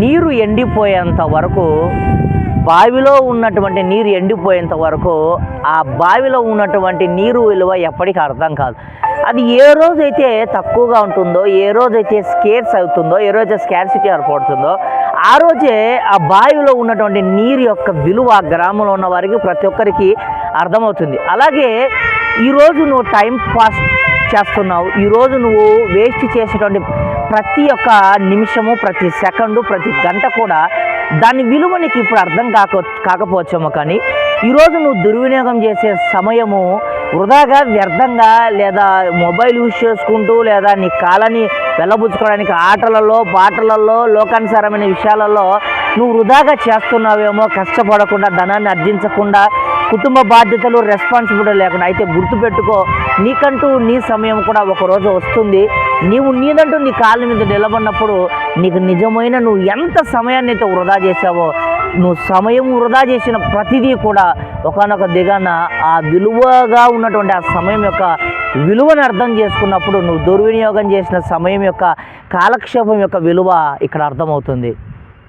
నీరు ఎండిపోయేంత వరకు బావిలో ఉన్నటువంటి నీరు ఎండిపోయేంత వరకు ఆ బావిలో ఉన్నటువంటి నీరు విలువ ఎప్పటికీ అర్థం కాదు. అది ఏ రోజైతే తక్కువగా ఉంటుందో ఏ రోజైతే స్కేర్స్ అవుతుందో ఏ రోజు స్కార్సిటీ ఏర్పడుతుందో ఆ రోజే ఆ బావిలో ఉన్నటువంటి నీరు యొక్క విలువ ఆ గ్రామంలో ఉన్న వారికి ప్రతి ఒక్కరికి అర్థమవుతుంది. అలాగే ఈరోజు నువ్వు టైం పాస్ చేస్తున్నావు ఈరోజు నువ్వు వేస్ట్ చేసేటువంటి ప్రతి ఒక్క నిమిషము ప్రతి సెకండు ప్రతి గంట కూడా దాని విలువ నీకు ఇప్పుడు అర్థం కాక కాకపోవచ్చేమో కానీ ఈరోజు నువ్వు దుర్వినియోగం చేసే సమయము వృధాగా వ్యర్థంగా లేదా మొబైల్ యూజ్ చేసుకుంటూ లేదా నీ కాలని వెళ్ళబుచ్చుకోవడానికి ఆటలలో పాటలలో లోకానుసారమైన విషయాలలో నువ్వు వృధాగా చేస్తున్నావేమో కష్టపడకుండా ధనాన్ని అర్జించకుండా కుటుంబ బాధ్యతలు రెస్పాన్సిబిలిటీ లేకుండా అయితే గుర్తుపెట్టుకో. నీకంటూ నీ సమయం కూడా ఒక రోజు వస్తుంది. నీవు నీదంటూ నీ కాళ్ళ మీద నిలబడినప్పుడు నీకు నిజమైన నువ్వు ఎంత సమయాన్ని అయితే వృధా చేసావో నువ్వు సమయం వృధా చేసిన ప్రతిదీ కూడా ఒకనొక దిగాన ఆ విలువగా ఉన్నటువంటి ఆ సమయం యొక్క విలువను అర్థం చేసుకున్నప్పుడు నువ్వు దుర్వినియోగం చేసిన సమయం యొక్క కాలక్షేపం యొక్క విలువ ఇక్కడ అర్థమవుతుంది.